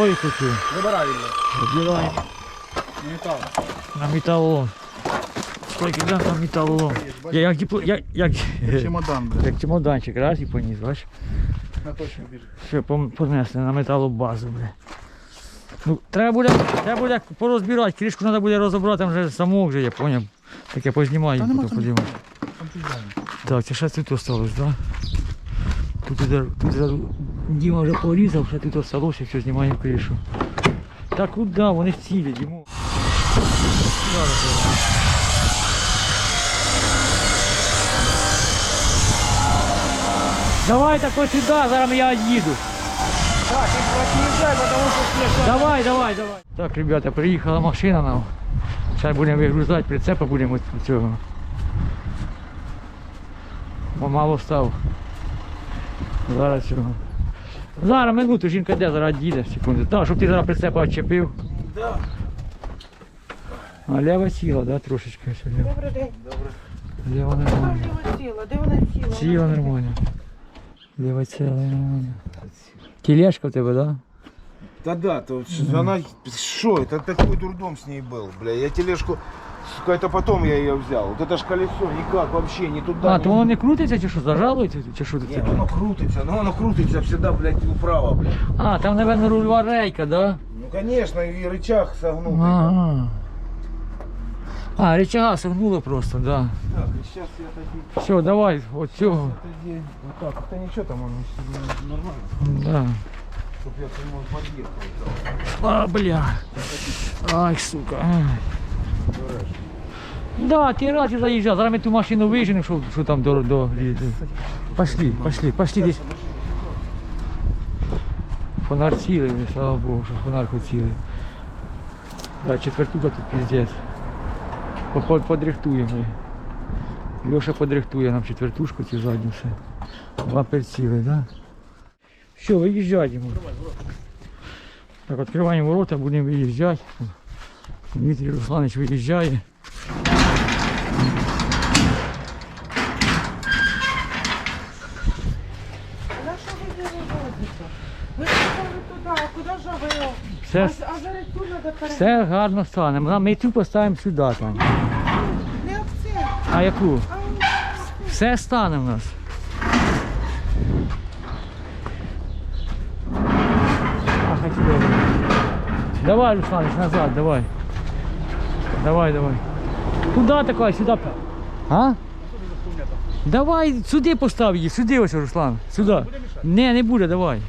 Стойку цю. Забирай її. Відбиваємо на металолом. Стойки да, на металолом. Я, як, дипло- як, як, Чемодан, блядь. як чемоданчик, раз і поніс, бачиш? На точно біжить. Все, пом- понесли на металобазу, бля. Ну, треба буде, треба буде порозбирати, кришку треба буде розібрати, там вже замок вже, я поняв. Так я познімаю, Та нема потім там подивимось. Там піздаємо. Так, це ще тут осталось, да? Тут, уже- тут Діма вже порізав, ще тут осталося, все, знімаємо кришу. Та куди? Вони цілі, Дімо. Давай так ось сюди, зараз я їду. Так, і приїжджай, тому що. Давай, давай, давай. Так, ребята, приїхала машина нам. Зараз будемо вигрузати, прицепа будемо від цього. Бо мало став. Зараз цього. Зараз минуту, жінка де, зараз їде, секунду. Так, щоб ти зараз прицепа відчепив. Да. А лева сіла, да, трошечки. ще лева. Добрий день. Лева Вона нормально. ліва сіла. Де вона сіла? Сіла нормально. Лева ціла нормально. Тележка в тебе, да? Да да, то ш- она, что, это такой дурдом с ней был, бля, я тележку, это потом я ее взял, вот это ж колесо никак вообще не туда, А, ни- то воно не крутиться чи що, зажалується, чи що Не, це? оно крутится, но оно крутится всегда, блядь, вправо, блядь. А, там, напевно, рульова рейка, да? Ну, конечно, и рычаг согнутый. Ага. А, рычага согнуло просто, да. Так, и сейчас я таки, Все, давай, от цього. это вот так, это ничего там, оно с- нормально, Да. чтоб я к нему подъехал. А, бля. Ай, сука. Ай. Да, ти раз заїжджав. Зараз ми ту машину виженемо, що, що там до, до... Пошли, пошли, пошли десь. Фонар цілий, слава Богу, що фонар цілий. Да, четвертука тут піздець. По- по- Подрихтуємо. Леша подрихтує нам четвертушку цю задню все. Бампер цілий, да? Все, виїжджаємо. Так, відкриваємо ворота, будемо виїжджати. Дмитрій Русланович виїжджає. На що ви її вивозите? Ви сказали туди, а куди ж ви? Все, А, а зараз тут треба все гарно стане. Ми- Ми цю поставимо сюди там. Не об це, А яку? а Все стане в нас. Давай, Русланович, назад, давай. Давай, давай. Куда такой? Сюда. А? Давай сюди постав її, сюди ось, Руслан. Сюди. Не, не буде, давай.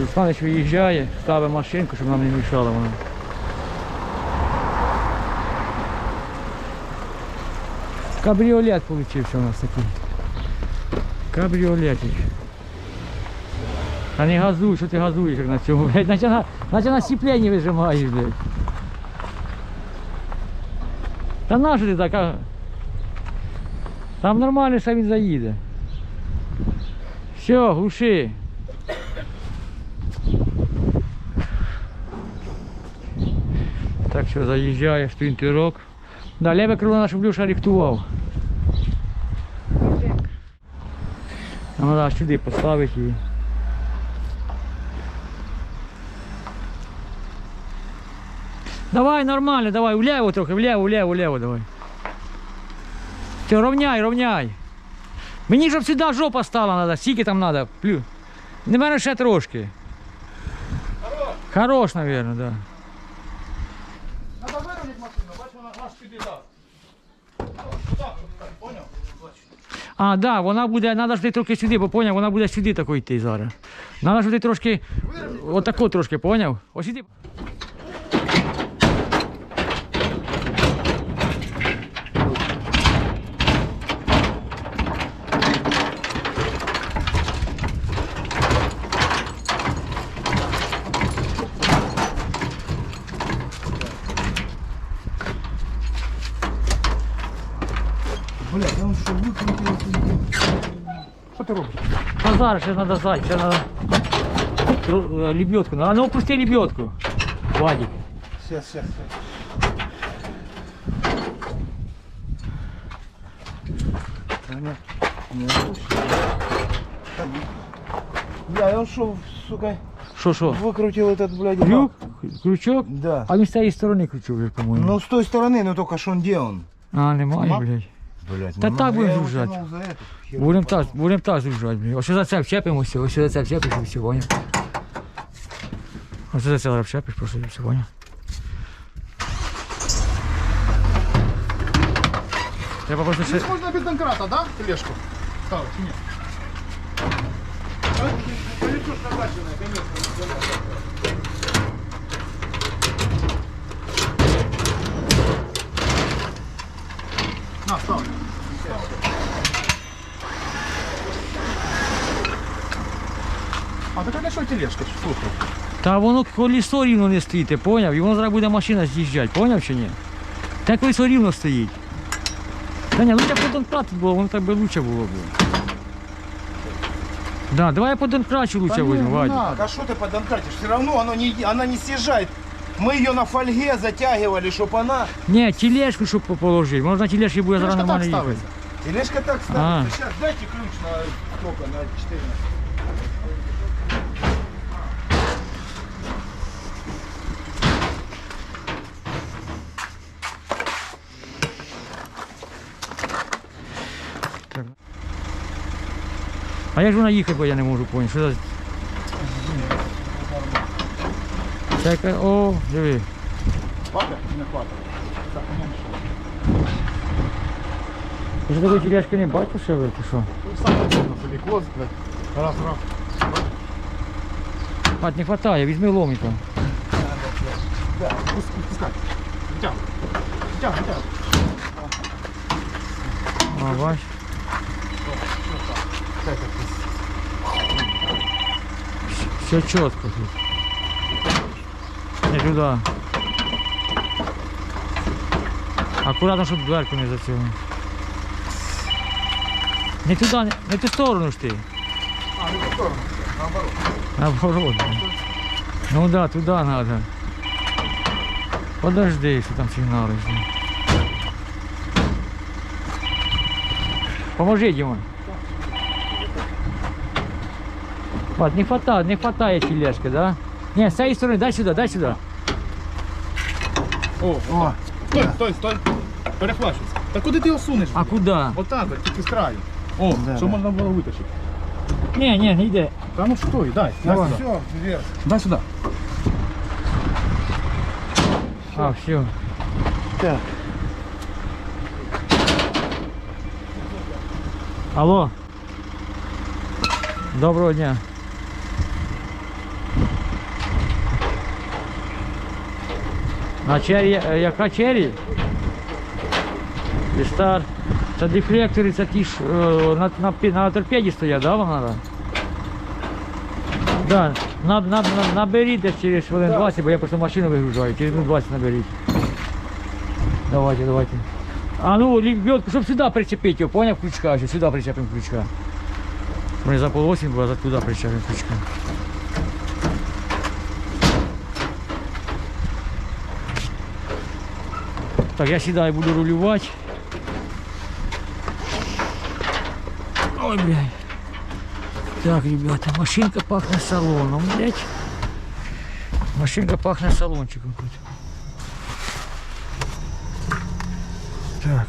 Русланович виїжджає, ставить машинку, щоб нам не мішала вона. Кабріолет получився у нас такий. Кабріолетик. А не газуй, що ти газуєш на цьому, блядь, наче на, наче на сцепленні вижимаєш, блядь. Та на що ти так? Там нормально, що він заїде. Все, глуши. Так що заїжджає спринтерок. Да, ліве крило наш Блюша рихтував. Нам треба сюди поставити її. Давай нормально, давай, вліво трохи, вліво, вліво, вліво давай. Все, ровняй, ровняй. Мені щоб сюди жопа стала треба, скільки там треба. Плю. Не мене ще трошки. Хорош, мабуть, да. Піде так. Отак, поняв? А, да, вона буде, треба ж трохи сюди, бо поняв, вона буде сюди тако йти зараз. Треба ж трошки, отако трошки, поняв? Ось іди. А зараз ще треба зайти, ще треба лебедку. А ну опусти лебедку. Вадик. Сейчас, сейчас. Понятно. Не, Бля, и он что, сука, Що, що? выкрутил этот, блядь, Крюк? бак? Крючок? Да. А він з цієї сторони крючок, вже, по-моєму. Ну, с той стороны, ну только что он где он? А, немає, Нема? блядь. Блядь, Да ну, так я будем его держать. тянул за эту херню. Будемо так, будемо так зужати, блядь. Ось за це вчепимося, ось за це вчепишся, все, поняв? Ось за це вчепиш, просто і все, поняв? Треба просто ще... Здесь можно без донкрата, да, тележку? Ставить, чи ні? Колесо ж накачанное, конечно. На, ставь. А так а для що тележка? Слухай. Та воно колесо рівно не стоїть, ти поняв? І воно зараз буде машина з'їжджати, поняв чи ні? Те колесо рівно стоїть. Та ні, лучше по донкрат було, воно так би лучше було б. Да, давай я по донкрачу лучше візьму, Вадик. Так, а что ты подонкатишь? Все равно оно не, она не съезжает. Мы ее на фольге затягивали, чтобы она... Ні, тележку, щоб положити. Воно на тележці буде зараз Тележка так нормально їхати. ставиться. Тележка так ставится. Сейчас дайте ключ на сколько? На 14. А як ж вона їхати, бо я не можу поняти. Що за... Це яка... О, диви. Хватит? Не хватит. Так, ну що? Я ж такої тележки не бачу ще ви, ти що? Ну, сам удобно, собі клос, блядь. Раз, раз. Мать, не хватає, візьми ломика. Да, пускай, пускай. Витягуй. Витягуй, витягуй. А, бач. Так, так, так. Все чітко тут. Не туди. Акуратно, щоб дверку не зацілив. Не туди, не, не ту сторону ж ти. А, не ту сторону. Наоборот. Наоборот. Ну да, туда надо. Подожди, что там сигналы. Поможи, Димон. Вот, не хватает, не хватает тележки, да? Не, с этой стороны, дай сюда, дай сюда. О, О, стой, стой, стой. Перехвачуйся. Та куди ти його сунеш? А куда? Отак, от, тільки з краю. О, Да, що да. можна було витащити. Не, не, не йде. Та ну стой, дай, дай сюди. все, вверх. Дай сюди. А, все. Так. Алло. Доброго дня. На чері, е, яка чері? Істар. Це дефлектори, це ті ж е, на, на, на торпеді стоять, да, вам надо? Да, на, на, на, наберіть десь через хвилин 20, бо я просто машину вигружаю, через минут 20 наберіть. Давайте, давайте. А ну, лебедку, щоб сюди причепити його, поняв крючка, сюди причепимо крючка. Ми за полосім, бо за туди причепимо крючка. Так, я сідаю, буду рулювати. Ой, блядь. Так, ребята, машинка пахне салоном, блядь. Машинка пахне салончиком тут. Так.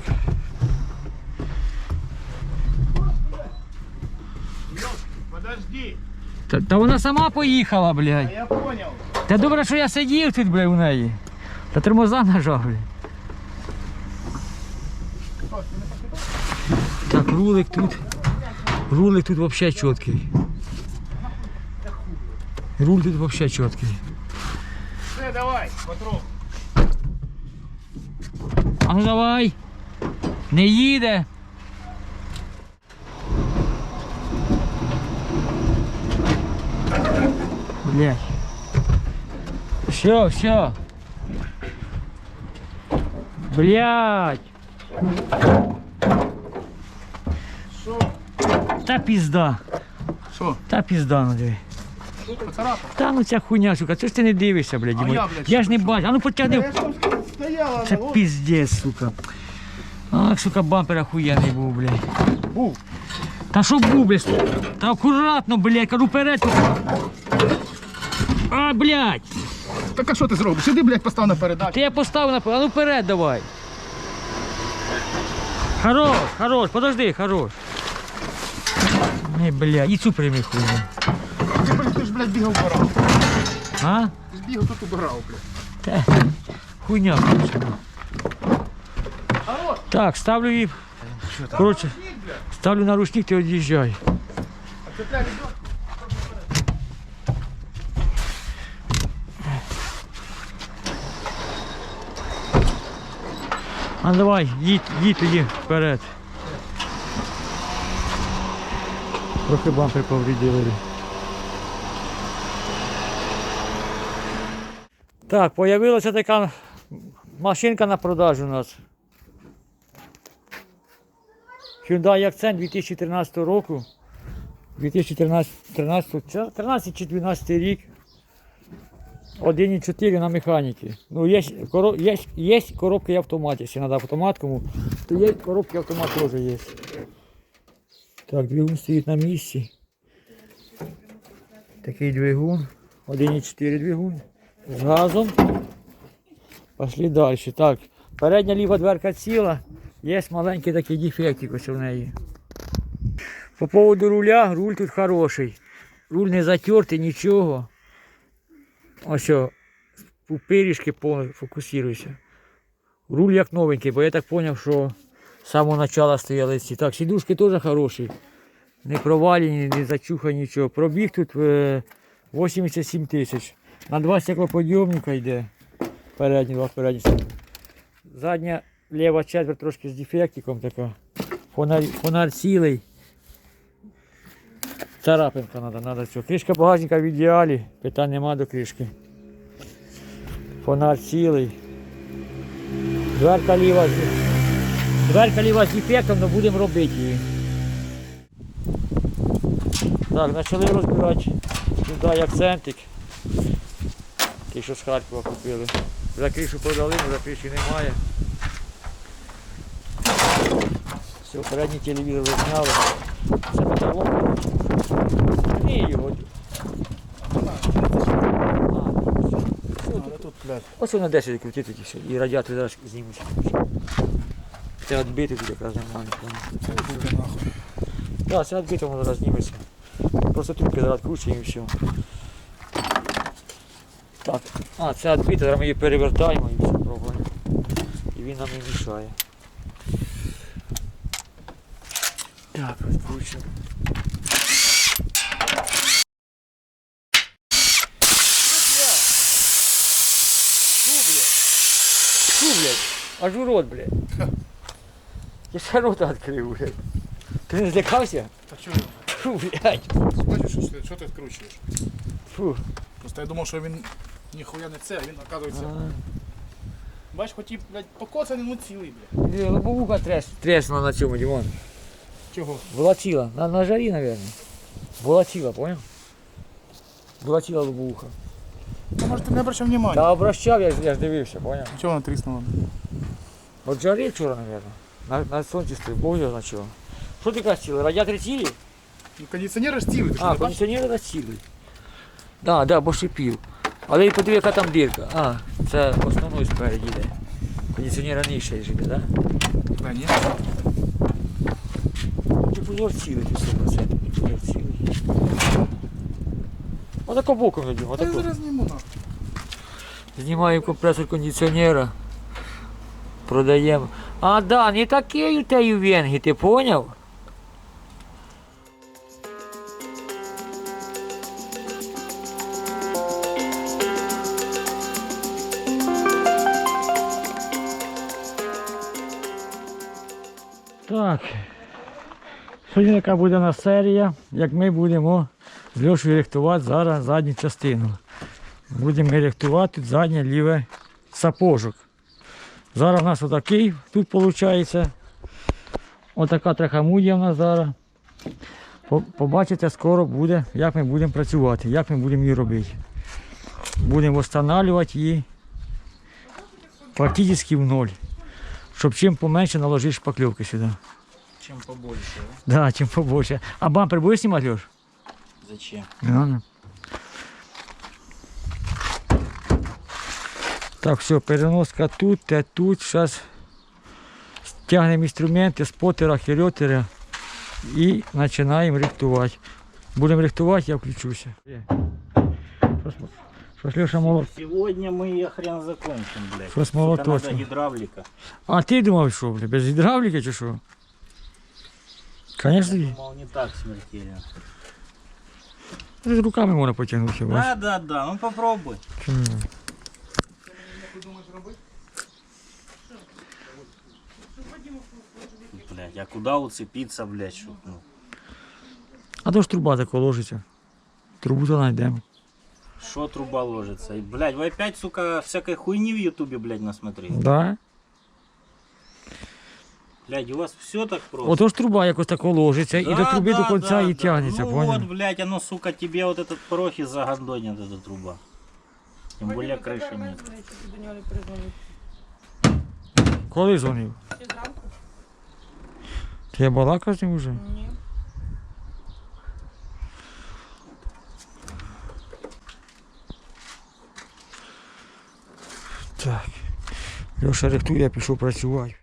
Подожди. Та, та вона сама поїхала, блядь. Я понял. Та добре, що я сидів тут, блядь, у неї. Та тормоза нажав, блядь. Рулик тут. Рулик тут вообще чіткий. Руль тут вообще чіткий. Все, давай, потроху. А ну давай. Не їде. Блядь. Все, все. Блядь. Що? Та пізда. Що? Та пізда, ну диви. Поцарапав? Та ну ця хуйня, сука, це ж ти не дивишся, блядь, Дімон. я, блядь, Я ж не бачу. А ну потягни. Я ж там стояла, Це піздець, сука. Ах, сука, бампер охуєнний був, блядь. був. Та що бубли? Та акуратно, блядь, кажу вперед. А, блядь. Так а що ти зробиш? Сюди, блядь, постав на передачу. Ти я поставив на а ну вперед давай. Хорош, хорош, подожди, хорош. Не, бля, і цю прийми хуйню. Ти, блядь, ти ж, блядь, бігав убирав. А? Ти ж бігав тут убирав, блядь. Та, хуйня. короче. Так, ставлю її. Коротше, ставлю на ручник, ти від'їжджай. А давай, їдь, їдь тоді вперед. Трохи бампер повредили. Так, появилася така машинка на продажу у нас. Hyundai Accent 2013 року. 2013 13, чи- 13 чи 12 рік. 1,4 на механіки. Ну, є, є, є коробки автомат, якщо треба автомат то є коробки автомат теж є. Так, двигун стоїть на місці. Такий двигун. 1,4 двигун. З газом. Пошли далі. Так, передня ліва дверка ціла. Є маленький такий дефектик ось в неї. По поводу руля, руль тут хороший. Руль не затертий, нічого. Ось у пиріжки фокусуйся. Руль як новенький, бо я так зрозумів, що з самого початку стояли ці. Так, сідушки теж хороші. Не провалені, не зачухані нічого. Пробіг тут е, 87 тисяч. На два стеклоподйомника йде. Передні, два передні. Задня ліва четверть трошки з дефектиком така. Фонарь, фонарь цілий. Царапинка треба, треба цього. Кришка багажника в ідеалі, питань нема до кришки. Фонарь цілий. Дверка ліва. Дверка ліва з дефектом, але будемо робити її. Так, почали розбирати сюди акцентик. Ті, що з Харкова купили. За кришу продали, але за криші немає. Все, передній телевізор зняли. Це потолок. Ні, його. Ось воно 10 крутити і все. І радіатор зараз знімуть. Це відбити тут якраз нормально. Так, це відбити воно зараз зніметься. Просто трубки зараз кручуємо і все. Так, а, це відбити, зараз ми її перевертаємо і все пробуємо. І він нам не мішає. Так, відкручуємо. Фу, блядь. Аж у рот, блядь. Я ще рота відкрив, блядь. Ти не злякався? Та чого? Фу, блядь. Бачиш, що, ти- що ти відкручуєш? Фу. Просто я думав, що він ніхуя не це, а він, оказується. А. Бач, хотів, блядь, покоцаний, ну цілий, блядь. Диви, Лобовуха трес, треснула на цьому, Дімон. Чого? Була ціла. На, на жарі, мабуть. Була ціла, поняв? Була ціла лобовуха. Та може ти не обращав внимання. Та обращав, я, ж- я ж дивився, поняв? Чого вона тріснула? От жарі вчора, мабуть. На, на сонці стоїть, Бог його на чого. Що ти кажеш цілий? Радіатори цілі? Ну, кондиціонер ж цілий, ти що А, не бачиш? кондиціонери на цілий. Так, так, бо шипів. Але і подиви, яка там дірка. А, це основною спереді йде. Кондиціонера нижче йде, так? Да? Та ні. Дифузор цілий, ти 100%. Дифузор цілий. Отако боком йдемо, Та я отако. зараз зніму нахуй. Знімаємо компресор кондиціонера. Продаємо. А, да, не такі у те венги, ти поняв? Так. Сьогодні така буде у нас серія, як ми будемо з Льошою рихтувати зараз задню частину. Будемо рихтувати заднє ліве сапожок. Зараз у нас отакий тут виходить. Отака трахамудія в нас зараз. Побачите, скоро буде, як ми будемо працювати, як ми будемо її робити. Будемо встановлювати її практично в ноль. Щоб чим поменше наложити шпакльовки сюди. Чем побольше. Да, чим побольше. А бампер будеш знімати, Льош? Зачем? Ладно. Так, все, переноска тут, те тут. Зараз стягнемо інструменти, спотера, херьотера і починаємо рихтувати. Будемо рихтувати, я включуся. Леша молот. Сегодня мы я хрен закончим, блядь. Щось Сука, молоточок. надо гидравлика. А ти думав, що, бля, без гідравліки чи що? Звісно, є. Думал, не так смертельно. з руками можна потягнути хіба. Да, да, да, ну попробуй. Чому? Блядь, а куда уцепиться, блядь, чтоб, ну. А то ж труба така ложиться. Трубу то знайдемо. Шо труба ложится? И, блядь, вы опять, сука, всякой хуйни в ютубе, блядь, насмотрели. Да? Блядь, у вас все так просто. Ото ж труба якось тако ложиться і до Да, труби да, до кінця да, і да. тягнеться, Ну поняв? вот, блядь, оно, сука, тебе вот этот порог и загондонит эта труба. Тем более крыши нет. До нього не призвонив. Коли дзвонив? Ти я балакав з ним вже? Ні. Так. Леша рихтує, я пішов працювати.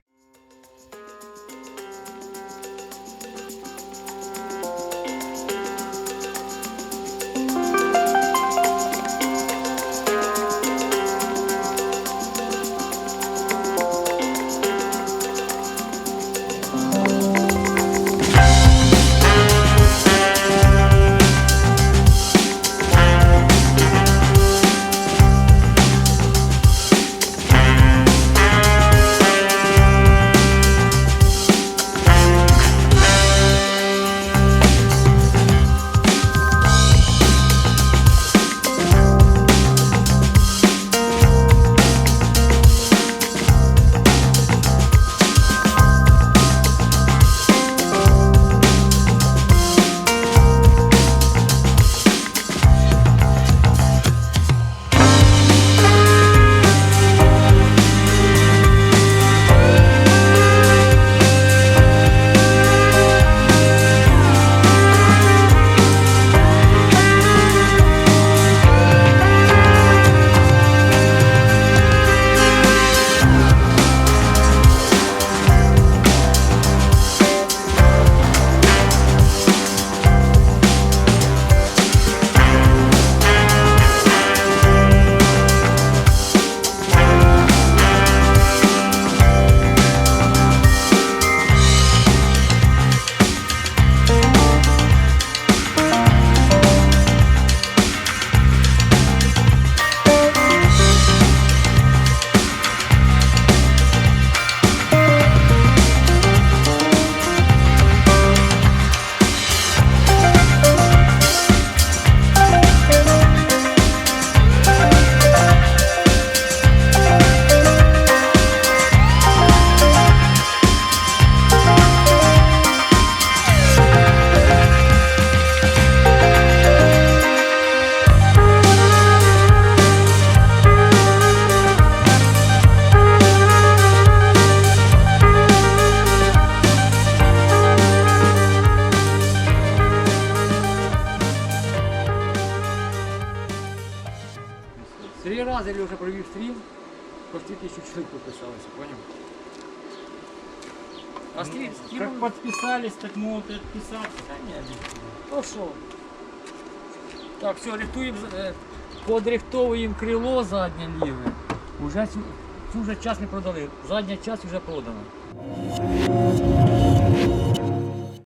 Почти тисячу чоловік підписалося, поняв? А стрім, Как подписались, так могут и отписаться. Ну що? Так, все, рихтуємо, е, подрихтовуємо крило заднє ліве. Уже цю, вже час не продали. Задня час вже продана.